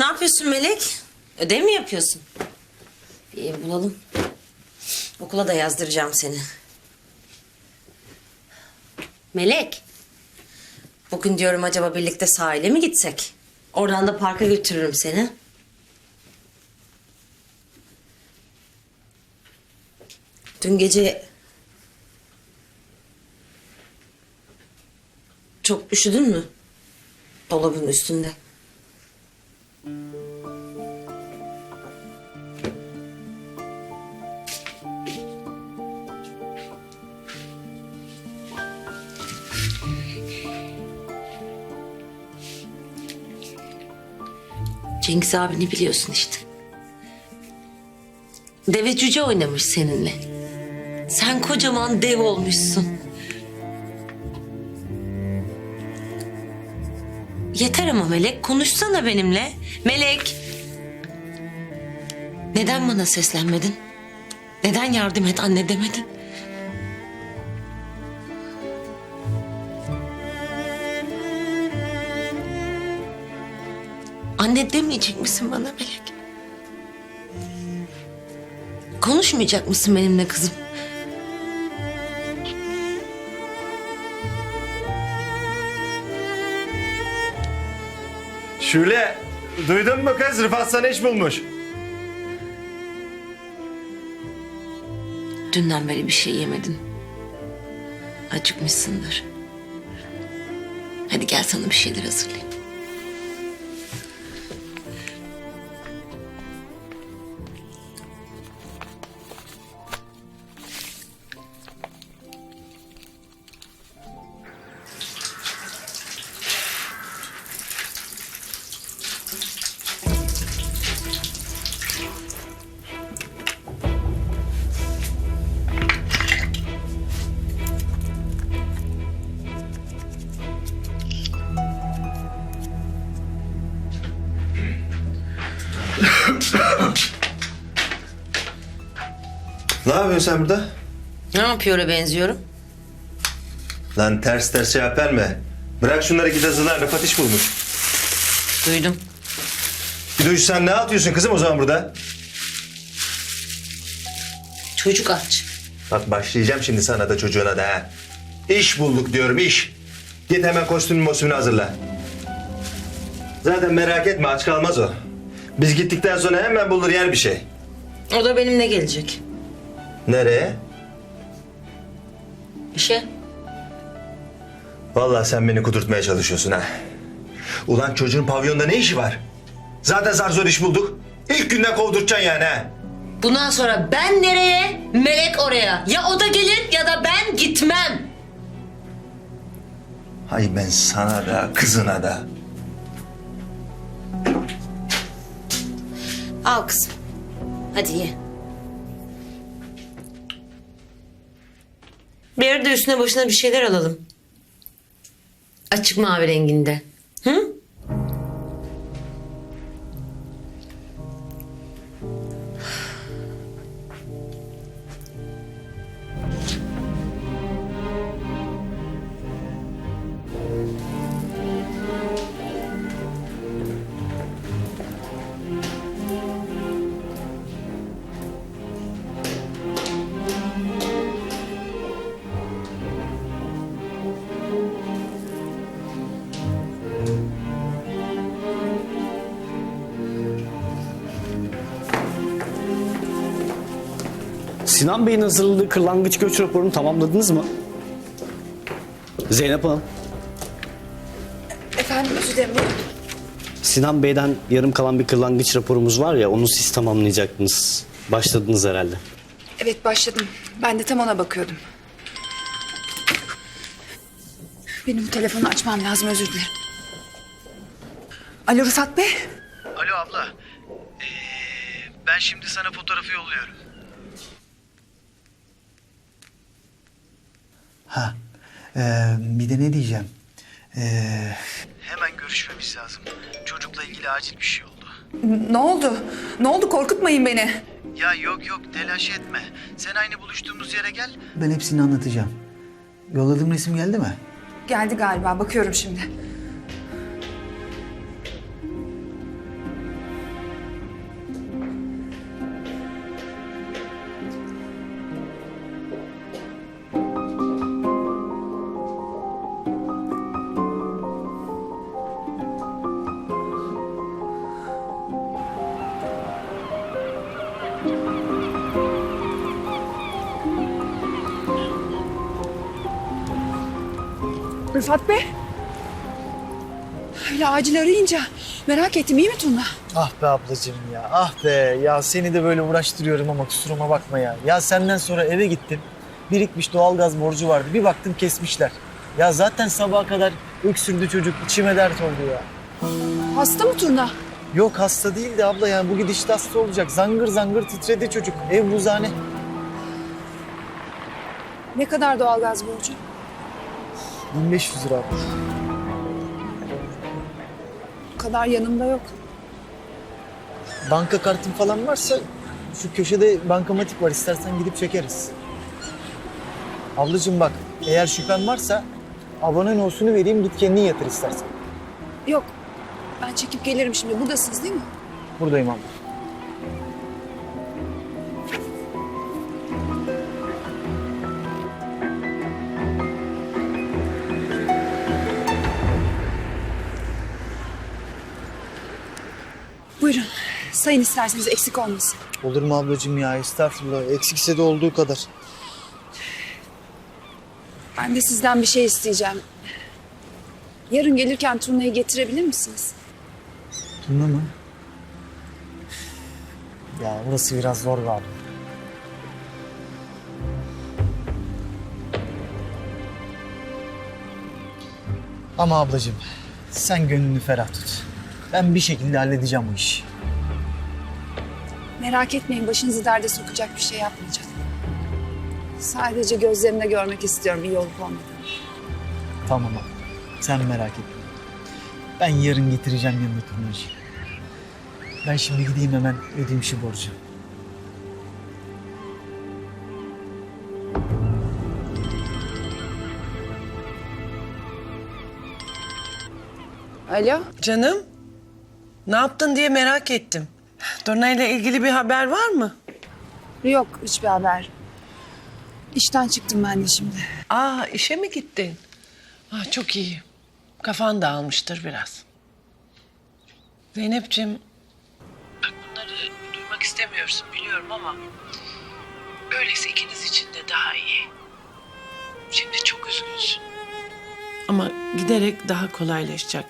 Ne yapıyorsun Melek? Ödev mi yapıyorsun? Bir ev bulalım. Okula da yazdıracağım seni. Melek. Bugün diyorum acaba birlikte sahile mi gitsek? Oradan da parka götürürüm seni. Dün gece... Çok üşüdün mü? Dolabın üstünde. Cengiz abini biliyorsun işte. Deve cüce oynamış seninle. Sen kocaman dev olmuşsun. Yeter ama Melek, konuşsana benimle. Melek. Neden bana seslenmedin? Neden yardım et anne demedin? Anne demeyecek misin bana Melek? Konuşmayacak mısın benimle kızım? Şule, duydun mu kız? Rıfat sana iş bulmuş. Dünden beri bir şey yemedin. Acıkmışsındır. Hadi gel sana bir şeyler hazırlayayım. Yapıyorsun sen burada? Ne yapıyor benziyorum? Lan ters ters cevap verme. Bırak şunları git hazırlan. Rıfat iş bulmuş. Duydum. Bir duş sen ne atıyorsun kızım o zaman burada? Çocuk aç. Bak başlayacağım şimdi sana da çocuğuna da ha. İş bulduk diyorum iş. Git hemen kostümün mosümünü hazırla. Zaten merak etme aç kalmaz o. Biz gittikten sonra hemen bulur yer bir şey. O da benimle gelecek. Nereye? İşe. Vallahi sen beni kudurtmaya çalışıyorsun ha. Ulan çocuğun pavyonda ne işi var? Zaten zar zor iş bulduk. İlk günden kovdurtacaksın yani ha. Bundan sonra ben nereye, Melek oraya. Ya o da gelir ya da ben gitmem. Hay ben sana da kızına da. Al kızım. Hadi ye. Bir arada üstüne başına bir şeyler alalım. Açık mavi renginde. Hı? Sinan Bey'in hazırladığı kırlangıç göç raporunu tamamladınız mı? Zeynep Hanım, Efendim özür dilerim. Sinan Bey'den yarım kalan bir kırlangıç raporumuz var ya onu siz tamamlayacaktınız. Başladınız herhalde. Evet başladım. Ben de tam ona bakıyordum. Benim bu telefonu açmam lazım özür dilerim. Alo Rıfat Bey. Alo abla. Ee, ben şimdi sana fotoğrafı yolluyorum. Ha, e, bir de ne diyeceğim? E, Hemen görüşmemiz lazım. Çocukla ilgili acil bir şey oldu. Ne oldu? Ne oldu korkutmayın beni. Ya yok yok telaş etme. Sen aynı buluştuğumuz yere gel. ben hepsini anlatacağım. Yolladığım resim geldi mi? Geldi galiba bakıyorum şimdi. Rıfat Bey. Öyle acil arayınca merak ettim iyi mi Tuna? Ah be ablacığım ya ah be ya seni de böyle uğraştırıyorum ama kusuruma bakma ya. Ya senden sonra eve gittim birikmiş doğalgaz borcu vardı bir baktım kesmişler. Ya zaten sabaha kadar öksürdü çocuk içime dert oldu ya. Hasta mı Turna? Yok hasta değildi abla yani bu gidişte hasta olacak. Zangır zangır titredi çocuk ev buzhane. Ne kadar doğalgaz borcu? 1500 lira. Bu kadar yanımda yok. Banka kartın falan varsa şu köşede bankamatik var istersen gidip çekeriz. Ablacığım bak eğer şüphen varsa abone olsunu vereyim git kendin yatır istersen. Yok. Ben çekip gelirim şimdi. Buradasınız değil mi? Buradayım abla. Sayın isterseniz eksik olmasın. Olur mu ablacığım ya estağfurullah eksikse de olduğu kadar. Ben de sizden bir şey isteyeceğim. Yarın gelirken turnayı getirebilir misiniz? Tuna mı? Ya burası biraz zor abla. Ama ablacığım sen gönlünü ferah tut. Ben bir şekilde halledeceğim bu işi. Merak etmeyin başınızı derde sokacak bir şey yapmayacağım. Sadece gözlerimde görmek istiyorum iyi olup olmadığını. Tamam abla. Sen merak etme. Ben yarın getireceğim yanına turnacı. Ben şimdi gideyim hemen ödeyeyim şu borcu. Alo? Canım, ne yaptın diye merak ettim. Turna ile ilgili bir haber var mı? Yok hiçbir haber. İşten çıktım ben de şimdi. Aa, işe mi gittin? Aa, çok iyi. Kafan dağılmıştır biraz. Zeynep'ciğim, bak bunları duymak istemiyorsun biliyorum ama... ...öyleyse ikiniz için de daha iyi. Şimdi çok üzgünsün. Ama giderek daha kolaylaşacak.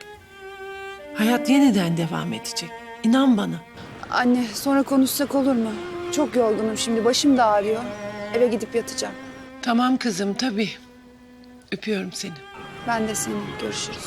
Hayat yeniden devam edecek. İnan bana. Anne sonra konuşsak olur mu? Çok yorgunum şimdi başım da ağrıyor. Eve gidip yatacağım. Tamam kızım tabii. Öpüyorum seni. Ben de seni görüşürüz.